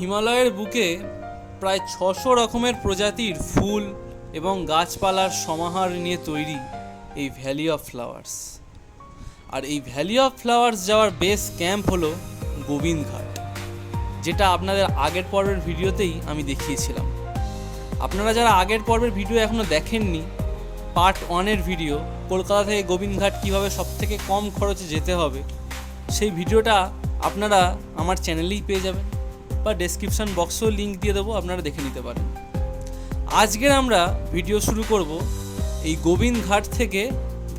হিমালয়ের বুকে প্রায় ছশো রকমের প্রজাতির ফুল এবং গাছপালার সমাহার নিয়ে তৈরি এই ভ্যালি অফ ফ্লাওয়ার্স আর এই ভ্যালি অফ ফ্লাওয়ার্স যাওয়ার বেস ক্যাম্প হলো গোবিন্দঘাট, যেটা আপনাদের আগের পর্বের ভিডিওতেই আমি দেখিয়েছিলাম। আপনারা যারা আগের পর্বের ভিডিও এখনও দেখেননি পার্ট ওয়ানের ভিডিও কলকাতা থেকে গোবিন্দঘাট কীভাবে সবথেকে কম খরচে যেতে হবে, সেই ভিডিওটা আপনারা আমার চ্যানেলেই পেয়ে যাবেন। বা ডেসক্রিপশন বক্সেও লিঙ্ক দিয়ে দেবো, আপনারা দেখে নিতে পারেন। আজকের আমরা ভিডিও শুরু করব এই গোবিন্দঘাট থেকে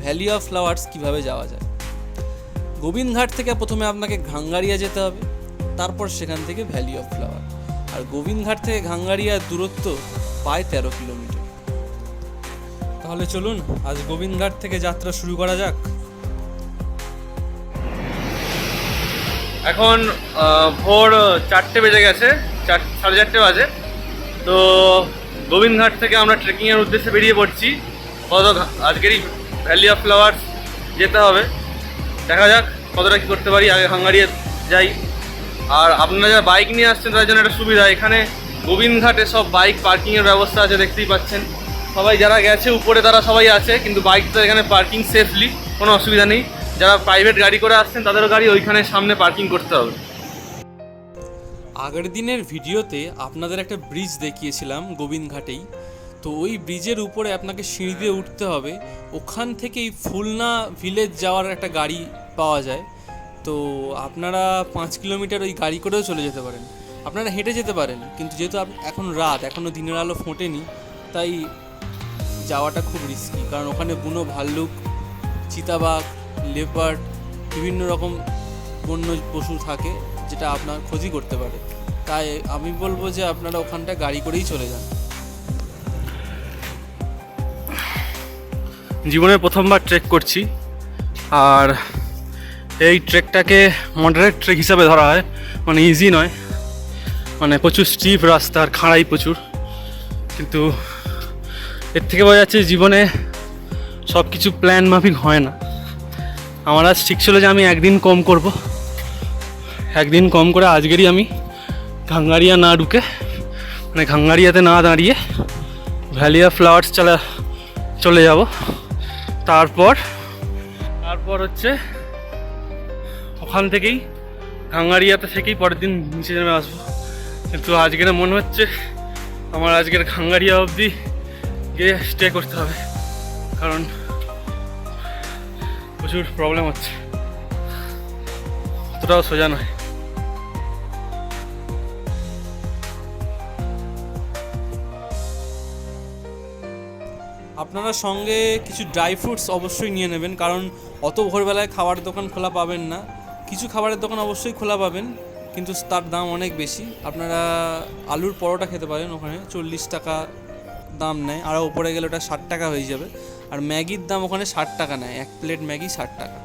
ভ্যালি অফ ফ্লাওয়ার্স কীভাবে যাওয়া যায়। গোবিন্দঘাট থেকে প্রথমে আপনাকে ঘাঙ্গারিয়া যেতে হবে, তারপর সেখান থেকে ভ্যালি অফ ফ্লাওয়ার আর গোবিন্দঘাট থেকে ঘাঙ্গারিয়ার দূরত্ব প্রায় তেরো কিলোমিটার। তাহলে চলুন, আজ গোবিন্দঘাট থেকে যাত্রা শুরু করা যাক। এখন ভোর চারটে বেজে গেছে, চার, সাড়ে চারটে বাজে। তো গোবিন্দঘাট থেকে আমরা ট্রেকিংয়ের উদ্দেশ্যে বেরিয়ে পড়ছি। কত আজকেরই ভ্যালি অফ ফ্লাওয়ার্স যেতে হবে। দেখা যাক কতটা কী করতে পারি, আগে হাঙ্গারিয়ে যাই। আর আপনারা যারা বাইক নিয়ে আসছেন, তাদের জন্য একটা সুবিধা, এখানে গোবিন্দঘাটে সব বাইক পার্কিংয়ের ব্যবস্থা আছে, দেখতেই পাচ্ছেন। সবাই যারা গেছে, উপরে তারা সবাই আছে, কিন্তু বাইক তো এখানে পার্কিং সেফলি কোনো অসুবিধা নেই। যারা প্রাইভেট গাড়ি করে আসছেন, তাদেরও গাড়ি ওইখানে সামনে পার্কিং করতে হবে। আগের দিনের ভিডিওতে আপনাদের একটা ব্রিজ দেখিয়েছিলাম গোবিন্দঘাটেই। তো ওই ব্রিজের উপরে আপনাকে সিঁড়ি দিয়ে উঠতে হবে। ওখান থেকেই ফুলনা ভিলেজ যাওয়ার একটা গাড়ি পাওয়া যায়। তো আপনারা পাঁচ কিলোমিটার ওই গাড়ি করেও চলে যেতে পারেন। আপনারা হেঁটে যেতে পারেন, কিন্তু যেহেতু এখন রাত এখনও দিনের আলো ফোটেনি, তাই যাওয়াটা খুব রিস্কি কারণ ওখানে বুনো ভাল্লুক, চিতাবাঘ লেপার্ড বিভিন্ন রকম বন্য পশু থাকে, যেটা আপনার ক্ষতি করতে পারে। তাই আমি বলব যে আপনারা ওখানটা গাড়ি করেই চলে যান। জীবনে প্রথমবার ট্রেক করছি। আর এই ট্রেকটাকে মডারেট ট্রেক হিসাবে ধরা হয়। মানে ইজি নয়। মানে প্রচুর স্টিপ রাস্তা আর খাড়াই প্রচুর। কিন্তু এর থেকে বোঝা যাচ্ছে জীবনে সব কিছু প্ল্যান মাফিক হয় না। আমার আজ ঠিক ছিল যে আমি একদিন কম করব। একদিন কম করে আজকেরই আমি ঘাঙ্গারিয়া না ঢুকে মানে ঘাঙ্গারিয়াতে না দাঁড়িয়ে ভ্যালিয়া ফ্লাওয়ার্স চলে চলে যাব। তারপর তারপর হচ্ছে ওখান থেকেই, ঘাঙ্গারিয়াতে থেকেই পরের দিন নিচে নেমে আসব। কিন্তু আজকের মনে হচ্ছে আমার আজকের ঘাঙ্গারিয়া অবধি গিয়ে স্টে করতে হবে। কারণ প্রচুর প্রবলেম হচ্ছে। অতটাও সোজা নয়। আপনারা সঙ্গে কিছু ড্রাই ফ্রুটস অবশ্যই নিয়ে নেবেন, কারণ অত ভোরবেলায় খাবার দোকান খোলা পাবেন না। কিছু খাবারের দোকান অবশ্যই খোলা পাবেন, কিন্তু তার দাম অনেক বেশি। আপনারা আলুর পরোটা খেতে পারেন, ওখানে চল্লিশ টাকা দাম নেয়। আর ওপরে গেলে ওটা ষাট টাকা হয়ে যাবে। আর ম্যাগির দাম ওখানে ষাট টাকা নেয়। এক প্লেট ম্যাগি ষাট টাকা।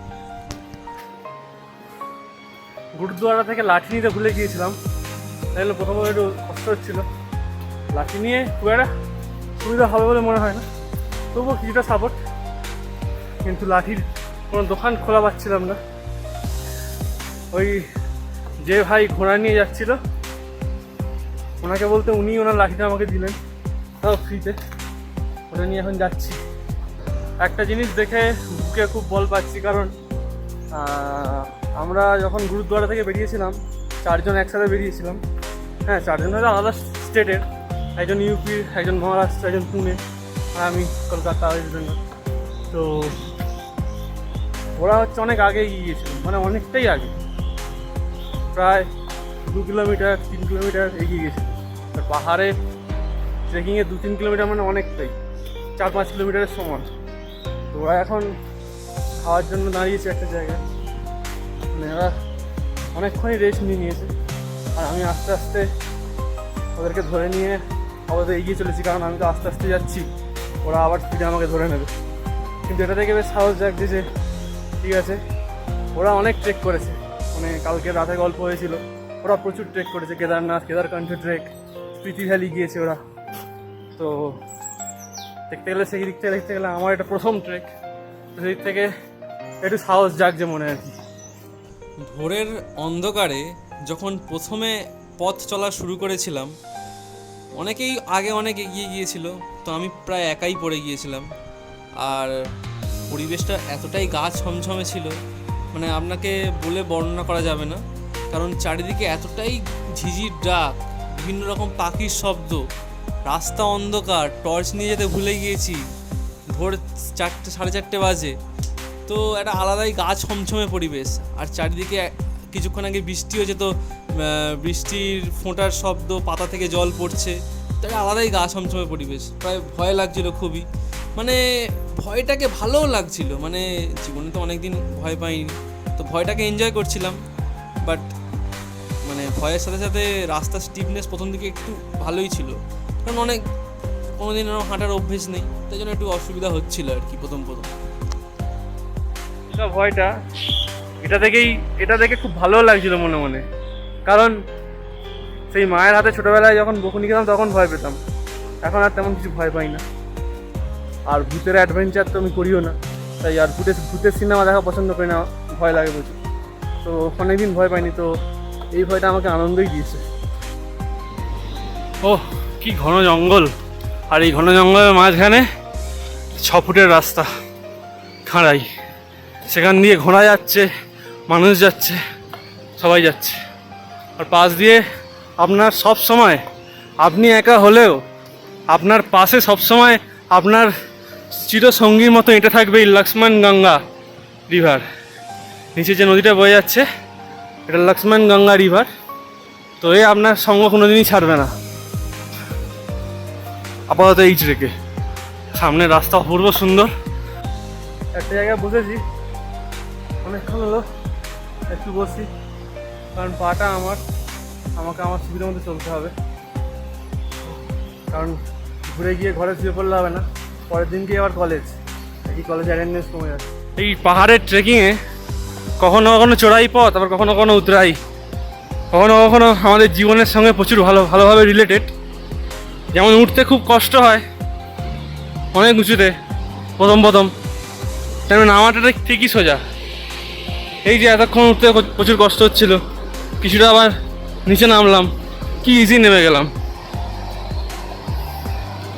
গুরুদুয়ারা থেকে লাঠি নিতে ভুলে গিয়েছিলাম। তাই প্রথমে একটু কষ্ট হচ্ছিল। লাঠি নিয়ে খুব একটা সুবিধা হবে বলে মনে হয় না। তবুও কিছুটা সাপোর্ট কিন্তু লাঠির কোনো দোকান খোলা পাচ্ছিলাম না। ওই যে ভাই ঘোড়া নিয়ে যাচ্ছিল, ওনাকে বলতে উনি ওনার লাঠিটা আমাকে দিলেন। তাও ফ্রিতে ওটা নিয়ে এখন যাচ্ছি। একটা জিনিস দেখে বুকে খুব বল পাচ্ছি, কারণ আমরা যখন গুরুদ্বারা থেকে বেরিয়েছিলাম, চারজন একসাথে বেরিয়েছিলাম। হ্যাঁ চারজন হয়তো আলাদা স্টেটের, একজন ইউপির একজন মহারাষ্ট্র, একজন পুনে, আর আমি কলকাতা জন্য তো, ওরা হচ্ছে অনেক আগে এগিয়ে গিয়েছিল মানে অনেকটাই আগে। প্রায় দু কিলোমিটার, তিন কিলোমিটার এগিয়ে গেছিল। আর পাহাড়ে ট্রেকিংয়ে দু, তিন কিলোমিটার মানে অনেকটাই, চার, পাঁচ কিলোমিটারের সমান। ওরা এখন খাওয়ার জন্য দাঁড়িয়েছে একটা জায়গায়। মানে ওরা অনেকক্ষণই রেস্ট নিয়ে নিয়েছে। আর আমি আস্তে আস্তে ওদেরকে ধরে নিয়ে আবার এগিয়ে চলেছি, কারণ আমি তো আস্তে আস্তে যাচ্ছি। ওরা আবার স্পিডে আমাকে ধরে নেবে। কিন্তু এটা থেকে বেশ সাহস জাগছে যে, ঠিক আছে, ওরা অনেক ট্রেক করেছে। মানে কালকে রাতে গল্প হয়েছিল, ওরা প্রচুর ট্রেক করেছে। কেদারনাথ কেদারকান্ঠ ট্রেক স্মৃতি ভ্যালি গিয়েছে ওরা। তো দেখতে গেলে সেই দিক থেকে দেখতে গেলে আমার এটা প্রথম ট্রেক তো সেদিক থেকে একটু সাহস জাগছে মনে আর কি। ভোরের অন্ধকারে যখন প্রথমে পথ চলা শুরু করেছিলাম, অনেকেই আগে অনেক এগিয়ে গিয়েছিল, তো আমি প্রায় একাই পড়ে গিয়েছিলাম। আর পরিবেশটা এতটাই গা ছমছমে ছিল মানে আপনাকে বলে বর্ণনা করা যাবে না। কারণ চারিদিকে এতটাই ঝিঝির ডাক, বিভিন্ন রকম পাখির শব্দ রাস্তা অন্ধকার টর্চ নিয়ে যেতে ভুলে গিয়েছি। ভোর চারটে, সাড়ে চারটে বাজে। তো একটা আলাদাই গা ছমছমে পরিবেশ। আর চারিদিকে কিছুক্ষণ আগে বৃষ্টি হয়েছে তো বৃষ্টির ফোঁটার শব্দ, পাতা থেকে জল পড়ছে। তো একটা আলাদাই গা ছমছমে পরিবেশ। প্রায় ভয় লাগছিল খুবই। মানে ভয়টাকে ভালোও লাগছিল। মানে জীবনে তো অনেকদিন ভয় পাইনি। তো ভয়টাকে এনজয় করছিলাম। বাট মানে ভয়ের সাথে সাথে রাস্তার স্টিফনেস প্রথম দিকে একটু ভালোই ছিল। কারণ অনেক কোনোদিন আমার হাঁটার অভ্যেস নেই তাই জন্য একটু অসুবিধা হচ্ছিল আর কি প্রথম প্রথম। এটা ভয়টা এটা থেকেই এটা দেখে খুব ভালো লাগছিল মনে মনে। কারণ সেই মায়ের হাতে ছোটবেলায় যখন বকুনি খেতাম তখন ভয় পেতাম। এখন আর তেমন কিছু ভয় পাই না। আর ভূতের অ্যাডভেঞ্চার তো আমি করিও না। তাই আর ভূতের ভূতের সিনেমা দেখা পছন্দ করি না ভয় লাগে প্রচুর। তো অনেকদিন ভয় পাইনি তো এই ভয়টা আমাকে আনন্দই দিয়েছে। ও কি ঘন জঙ্গল। আর এই ঘন জঙ্গলের মাঝখানে ছ ফুটের রাস্তা। খাঁড়াই। সেখান দিয়ে ঘোড়া যাচ্ছে, মানুষ যাচ্ছে, সবাই যাচ্ছে। আর পাশ দিয়ে আপনার সব সময় আপনি একা হলেও আপনার পাশে সব সময় আপনার চিরসঙ্গীর মতো এটা থাকবে লক্ষ্মণ গঙ্গা রিভার নিচে যে নদীটা বয়ে যাচ্ছে, এটা লক্ষ্মণ গঙ্গা রিভার তো এ আপনার সঙ্গ কোনোদিনই ছাড়বে না। আপাতত এইচ রেখে সামনে রাস্তা অপূর্ব সুন্দর। একটা জায়গায় বসেছি। অনেকক্ষণ হলো একটু বসি কারণ পাটা আমার আমাকে আমার সুবিধা মতো চলতে হবে। কারণ ঘুরে গিয়ে ঘরে শুয়ে পড়লে হবে না। পরের দিনকে আবার কলেজ এই কলেজ অ্যাটেন্ডেন্স কমে যাচ্ছে। এই পাহাড়ের ট্রেকিংয়ে কখনো কখনো চড়াই পথ আবার কখনো কখনো উতরাই। কখনো কখনো আমাদের জীবনের সঙ্গে প্রচুর ভালো ভালোভাবে রিলেটেড যেমন উঠতে খুব কষ্ট হয়, অনেক উঁচুতে, প্রথম প্রথম। তেমন নামাটা ঠিকই সোজা। এই যে এতক্ষণ উঠতে প্রচুর কষ্ট হচ্ছিল, কিছুটা আবার নিচে নামলাম, কি ইজি নেমে গেলাম।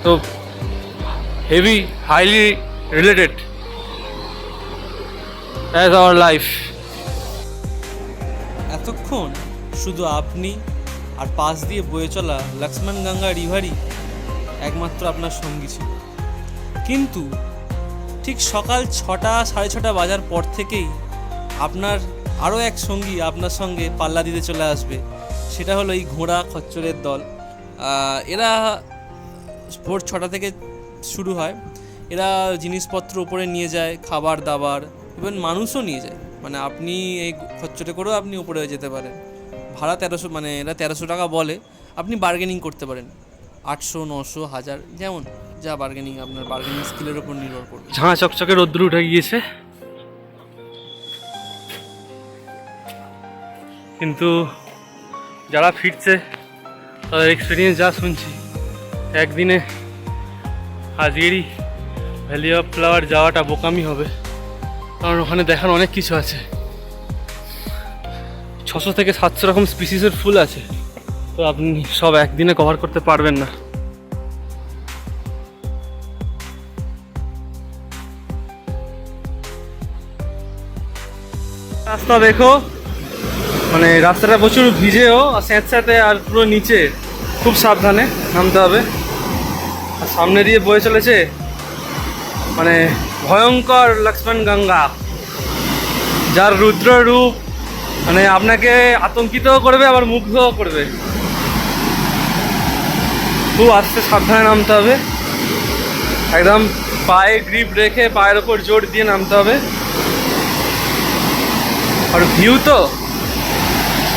তো heavy highly related as our life এতক্ষণ শুধু আপনি আর পাশ দিয়ে বয়ে চলা লক্ষ্মণ গঙ্গা রিভারই একমাত্র আপনার সঙ্গী ছিল। কিন্তু ঠিক সকাল ছটা, সাড়ে ছটা বাজার পর থেকেই আপনার আরও এক সঙ্গী আপনার সঙ্গে পাল্লা দিতে চলে আসবে। সেটা হলো এই ঘোড়া খচ্চরের দল। এরা ভোর ছটা থেকে শুরু হয়। এরা জিনিসপত্র উপরে নিয়ে যায়, খাবার দাবার ইভেন মানুষও নিয়ে যায়। মানে আপনি এই খচ্চরে করেও আপনি উপরে যেতে পারেন। ভাড়া তেরোশো মানে এরা তেরোশো টাকা বলে, আপনি বার্গেনিং করতে পারেন। আটশো, নশো, হাজার, যেমন যা বার্গেনিং আপনার বার্গেনিং স্কিলের উপর নির্ভর করবে। ঝাঁ চকচকে রোদ্দুর উঠে গিয়েছে। কিন্তু যারা ফিরছে, তাদের এক্সপিরিয়েন্স যা শুনছি, একদিনে আজকেরই ভ্যালি অফ ফ্লাওয়ার যাওয়াটা বোকামি হবে। কারণ ওখানে দেখার অনেক কিছু আছে। ছশো থেকে সাতশো রকম স্পিসিসের ফুল আছে। তো আপনি সব একদিনে কভার করতে পারবেন না। রাস্তা দেখো। মানে রাস্তাটা প্রচুর ভিজেও আর স্যাঁতস্যাঁতে আর পুরো নিচে। খুব সাবধানে নামতে হবে। আর সামনে দিয়ে বয়ে চলেছে মানে ভয়ঙ্কর লক্ষ্মণ গঙ্গা। যার রুদ্র রূপ মানে আপনাকে আতঙ্কিত করবে, আবার মুগ্ধ করবে। খুব আস্তে সাবধানে নামতে হবে। একদম পায়ে গ্রিপ রেখে পায়ের ওপর জোর দিয়ে নামতে হবে। আর ভিউ তো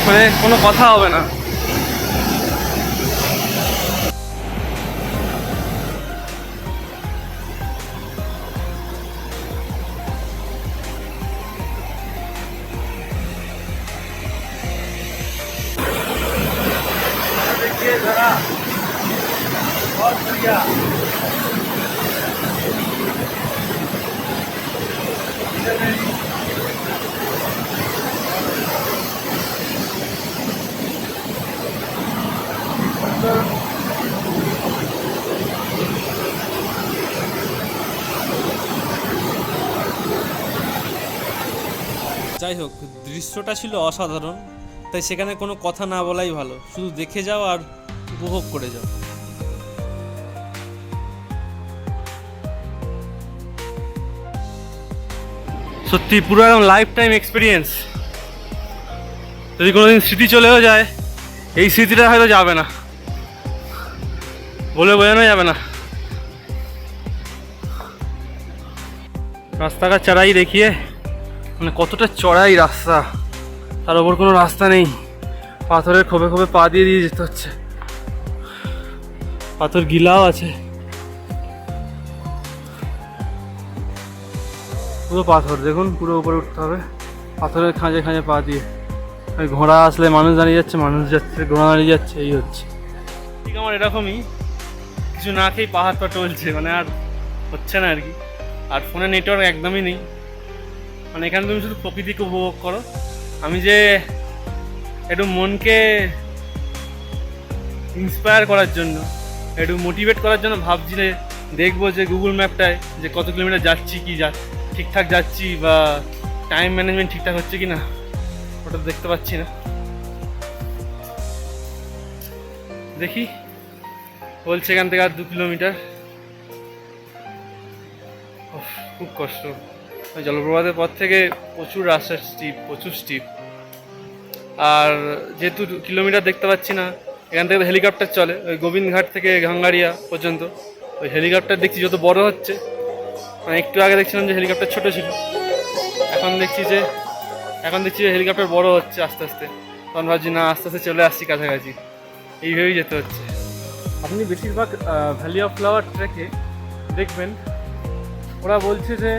মানে কোনো কথা হবে না। যাই হোক, দৃশ্যটা ছিল অসাধারণ, তাই সেখানে কোনো কথা না বলাই ভালো। শুধু দেখে যাও আর উপভোগ করে যাও। সত্যি পুরো একদম লাইফ টাইম এক্সপিরিয়েন্স যদি কোনোদিন স্মৃতি চলেও যায়, এই স্মৃতিটা হয়তো যাবে না। বলে বোঝানো যাবে না। রাস্তাঘাট চড়াই দেখিয়ে মানে কতটা চড়াই রাস্তা। তার ওপর কোনো রাস্তা নেই। পাথরের খোপে খোপে পা দিয়ে দিয়ে যেতে হচ্ছে। পাথর গিলাও আছে। পুরো পাথর, দেখুন, পুরো উপরে উঠতে হবে। পাথরের খাঁজে খাঁজে পা দিয়ে। ওই ঘোড়া আসলে মানুষ দাঁড়িয়ে যাচ্ছে, মানুষ যাচ্ছে, ঘোড়া দাঁড়িয়ে যাচ্ছে, এই হচ্ছে। ঠিক আমার এরকমই। কিছু না খেয়েই পাহাড় পা টলছে মানে আর হচ্ছে না আর কি। আর ফোনে নেটওয়ার্ক একদমই নেই। মানে এখানে তুমি শুধু প্রকৃতিকে উপভোগ করো। আমি যে একটু মনকে ইন্সপায়ার করার জন্য, একটু মোটিভেট করার জন্য ভাবছি যে, দেখব যে গুগল ম্যাপটায় যে কত কিলোমিটার যাচ্ছি, কি যা ঠিকঠাক যাচ্ছি বা টাইম ম্যানেজমেন্ট ঠিকঠাক হচ্ছে কি না ওটা দেখতে পাচ্ছি না। দেখি, বলছে এখান থেকে আর দু কিলোমিটার। খুব কষ্ট। জলপ্রপাতের পর থেকে প্রচুর রাস্তা স্টিপ প্রচুর স্টিপ আর যেহেতু কিলোমিটার দেখতে পাচ্ছি না, এখান থেকে হেলিকপ্টার চলে, ওই গোবিন্দঘাট থেকে গাঙ্গারিয়া পর্যন্ত। ওই হেলিকপ্টার দেখছি, যত বড় হচ্ছে মানে একটু আগে দেখছিলাম যে হেলিকপ্টার ছোট ছিল। এখন দেখছি যে এখন দেখছি যে হেলিকপ্টার বড় হচ্ছে আস্তে আস্তে। তখন ভাবছি, না, আস্তে আস্তে চলে আসছি কাছাকাছি। এইভাবেই যেতে হচ্ছে। আপনি বেশিরভাগ ভ্যালি অফ ফ্লাওয়ার ট্রেকে দেখবেন, ওরা বলছে যে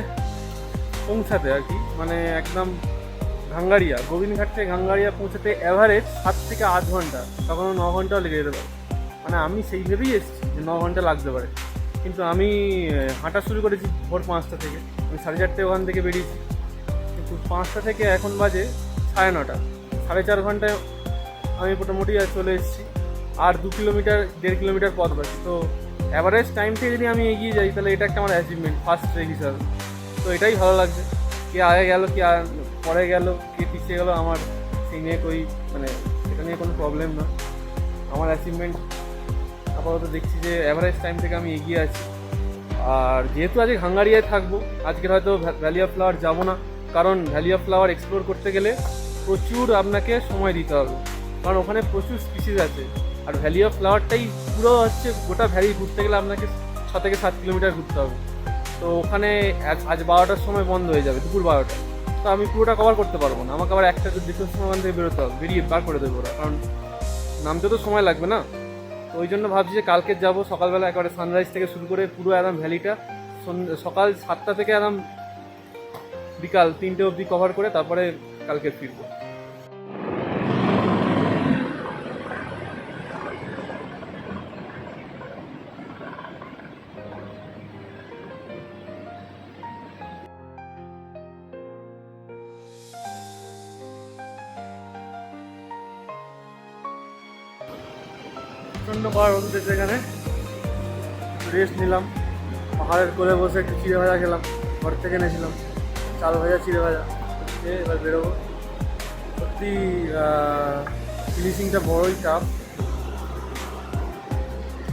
পৌঁছাতে আর কি। মানে একদম ঘাঙ্গারিয়া, গোবিন্দঘাট থেকে ঘাঙ্গারিয়া পৌঁছাতে অ্যাভারেজ সাত থেকে আট ঘণ্টা কখনো ন ঘন্টাও লেগে যেতে পারে। মানে আমি সেই ভেবেই এসেছি যে ন ঘণ্টা লাগতে পারে। কিন্তু আমি হাঁটা শুরু করেছি ভোর পাঁচটা থেকে। আমি সাড়ে চারটে ওখান থেকে বেরিয়েছি। কিন্তু পাঁচটা থেকে এখন বাজে সাড়ে নটা। সাড়ে চার ঘন্টায় আমি মোটামুটি চলে এসেছি। আর দু কিলোমিটার, দেড় কিলোমিটার পথ বাকি। তো অ্যাভারেজ টাইম থেকে যদি আমি এগিয়ে যাই, তাহলে এটা একটা আমার অ্যাচিভমেন্ট ফার্স্ট ট্রেক হিসাবে। তো এটাই ভালো লাগছে। কে আগে গেল, কে পরে গেল, কে পিছিয়ে গেল, আমার সেই নিয়ে কই মানে এটা নিয়ে কোনো প্রবলেম না। আমার অ্যাচিভমেন্ট আপাতত দেখছি যে অ্যাভারেজ টাইম থেকে আমি এগিয়ে আছি। আর যেহেতু আজকে হাঙ্গারিয়ায় থাকব আজকে হয়তো ভ্যালি অফ ফ্লাওয়ার যাব না। কারণ ভ্যালি অফ ফ্লাওয়ার এক্সপ্লোর করতে গেলে প্রচুর আপনাকে সময় দিতে হবে। কারণ ওখানে প্রচুর স্পিসিস আছে। আর ভ্যালি অফ ফ্লাওয়ারটাই পুরো হচ্ছে গোটা ভ্যালি ঘুরতে গেলে আপনাকে ছ থেকে সাত কিলোমিটার ঘুরতে হবে। তো ওখানে আজ- বারোটার সময় বন্ধ হয়ে যাবে, দুপুর বারোটা। তো আমি পুরোটা কভার করতে পারব না। আমাকে আবার একটা দুটোর সময় ওখান থেকে বেরোতে হবে, বেরিয়ে বার করে দেবো ওরা। কারণ নামতে তো সময় লাগবে না। তো ওই জন্য ভাবছি যে কালকে যাব, সকালবেলা একেবারে সানরাইজ থেকে শুরু করে পুরো একদম ভ্যালিটা সকাল সাতটা থেকে একদম বিকাল তিনটে অবধি কভার করে তারপরে কালকে ফিরবো। প্রচণ্ড পাহাড় উঠেছে এখানে। রেস্ট নিলাম। পাহাড়ের কোলে বসে একটু চিড়ে ভাজা খেলাম। ঘর থেকে এনেছিলাম। চাল ভাজা, চিড়ে ভাজা। এবার বেরোবো। সত্যি ফিনিশিংটা বড়ই টাফ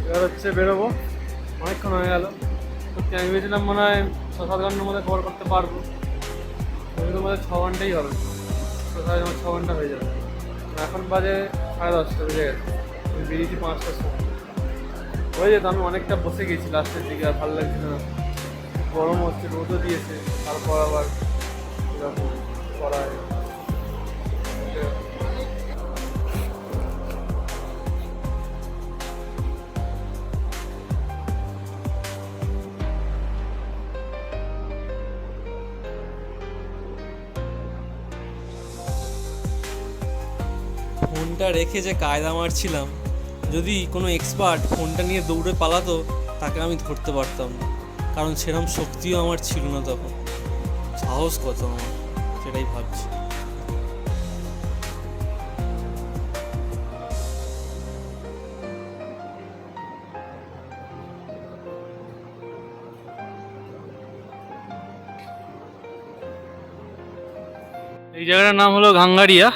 এবার হচ্ছে বেরোবো। অনেকক্ষণ হয়ে গেল। সত্যি, আমি ভেবেছিলাম মনে হয় ছ, সাত ঘণ্টার মধ্যে কভার করতে পারব। ওইগুলোর মধ্যে ছ ঘন্টাই হবে। ছ ঘণ্টা হয়ে যাবে। এখন বাজে সাড়ে দশটা, বেজে গেছে। আমি বেরিয়েছি পাঁচটার সময় হয়ে যেত, আমি অনেকটা বসে গেছি লাস্টের দিকে, আর ভালো লাগছিল না। গরম হচ্ছে, রোদও দিয়েছে, তারপর আবার এরকম করা ফোনটা রেখে যে কায়দা মারছিলাম যদি কোনো এক্সপার্ট ফোনটা নিয়ে দৌড়ে পালাতো, তাকে আমি ধরতে পারতাম না। কারণ সেরকম শক্তিও আমার ছিল না তখন। সাহস কত আমার, সেটাই ভাবছি। এই জায়গাটার নাম হলো গাঙ্গারিয়া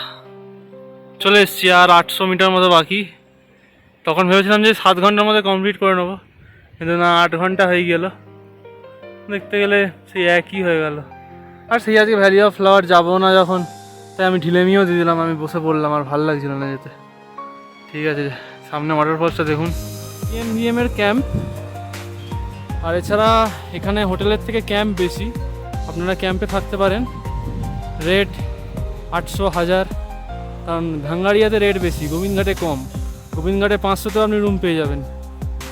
চলে এসছি আর আটশো মিটার মতো বাকি। তখন ভেবেছিলাম যে সাত ঘণ্টার মধ্যে কমপ্লিট করে নেব। কিন্তু না, আট ঘণ্টা হয়ে গেল। দেখতে গেলে সেই একই হয়ে গেল। আর সেই আজকে ভ্যালি অফ ফ্লাওয়ার যাব না যখন, তাই আমি ঢিলেমিও দিয়ে দিলাম, আমি বসে পড়লাম, আর ভালো লাগছিল না যেতে। ঠিক আছে, সামনে ওয়াটারফলসটা দেখুন। এম এর ক্যাম্প আর এছাড়া এখানে হোটেলের থেকে ক্যাম্প বেশি। আপনারা ক্যাম্পে থাকতে পারেন। রেট আটশো হাজার। কারণ ভাঙ্গারিয়াতে রেট বেশি, গোবিন্দঘাটে কম। গোবিন্দঘাটে পাঁচশোতেও আপনি রুম পেয়ে যাবেন।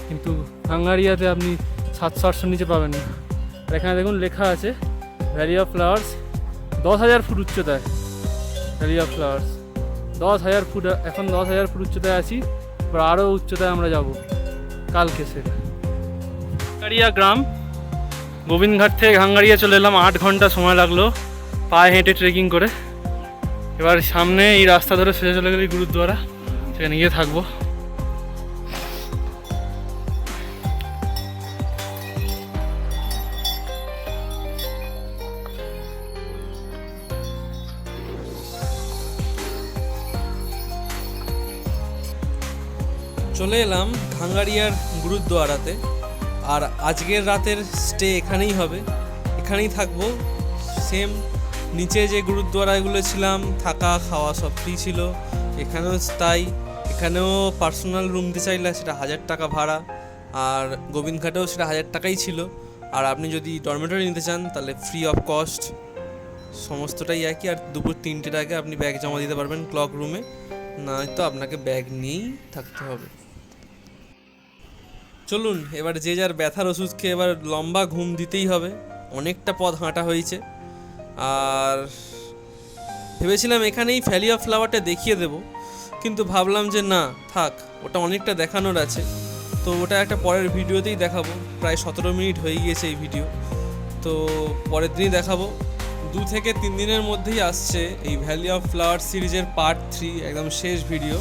কিন্তু ভাঙ্গারিয়াতে আপনি সাতশো, আটশোর নিচে পাবেন না। আর এখানে দেখুন লেখা আছে ভ্যালি অফ ফ্লাওয়ার্স দশ হাজার ফুট উচ্চতায়। ভ্যালি অফ ফ্লাওয়ার্স দশ হাজার ফুট, এখন দশ হাজার ফুট উচ্চতায় আছি, এবার আরও উচ্চতায় আমরা যাব। কালকে সেটা। গাঙ্গারিয়া গ্রাম, গোবিন্দঘাট থেকে গাঙ্গারিয়া চলে এলাম, আট ঘণ্টা সময় লাগল, পায়ে হেঁটে ট্রেকিং করে। এবার সামনে এই রাস্তা ধরে সোজা চলে গেলে গুরুদ্বারা। সেখানে গিয়ে থাকব। চলে এলাম খাঙ্গারিয়ার গুরুদ্বারাতে। আর আজকের রাতের স্টে এখানেই হবে। এখানেই থাকব। সেম নিচে যে গুরুদ্বারাগুলো ছিলাম, থাকা, খাওয়া সব ফ্রি ছিল। এখানেও তাই। এখানেও পার্সোনাল রুম দিতে চাইলে সেটা হাজার টাকা ভাড়া, আর গোবিন্দঘাটেও সেটা হাজার টাকাই ছিল। আর আপনি যদি ডরমেটরি নিতে চান, তাহলে ফ্রি অফ কস্ট সমস্তটাই একই, আর দুপুর তিনটের আগে আপনি ব্যাগ জমা দিতে পারবেন ক্লক রুমে নয়তো আপনাকে ব্যাগ নিয়েই থাকতে হবে। চলুন, এবার যে যার ব্যথার ওষুধ খেয়ে এবার লম্বা ঘুম দিতেই হবে। অনেকটা পথ হাঁটা হয়েছে। আর ভেবেছিলাম এখানেই ভ্যালি অফ ফ্লাওয়ারটা দেখিয়ে দেব। কিন্তু ভাবলাম যে না, থাক, ওটা অনেকটা দেখানোর আছে। তো ওটা একটা পরের ভিডিওতেই দেখাবো। প্রায় সতেরো মিনিট হয়ে গিয়েছে এই ভিডিও। তো পরের দিনই দেখাবো। দু থেকে তিন দিনের মধ্যেই আসছে এই ভ্যালি অফ ফ্লাওয়ার সিরিজের পার্ট থ্রি একদম শেষ ভিডিও।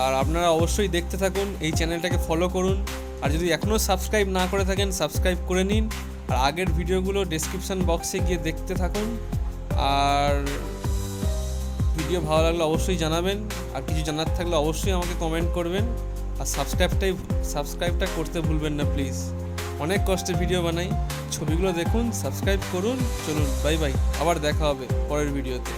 আর আপনারা অবশ্যই দেখতে থাকুন, এই চ্যানেলটাকে ফলো করুন। আর যদি এখনও সাবস্ক্রাইব না করে থাকেন সাবস্ক্রাইব করে নিন। আর আগের ভিডিওগুলো ডেসক্রিপশন বক্সে গিয়ে দেখতে থাকুন। আর ভিডিও ভালো লাগলে অবশ্যই জানাবেন। আর কিছু জানার থাকলে অবশ্যই আমাকে কমেন্ট করবেন। আর সাবস্ক্রাইবটাই সাবস্ক্রাইবটা করতে ভুলবেন না প্লিজ অনেক কষ্টে ভিডিও বানাই। ছবিগুলো দেখুন সাবস্ক্রাইব করুন, চলুন বাই বাই আবার দেখা হবে পরের ভিডিওতে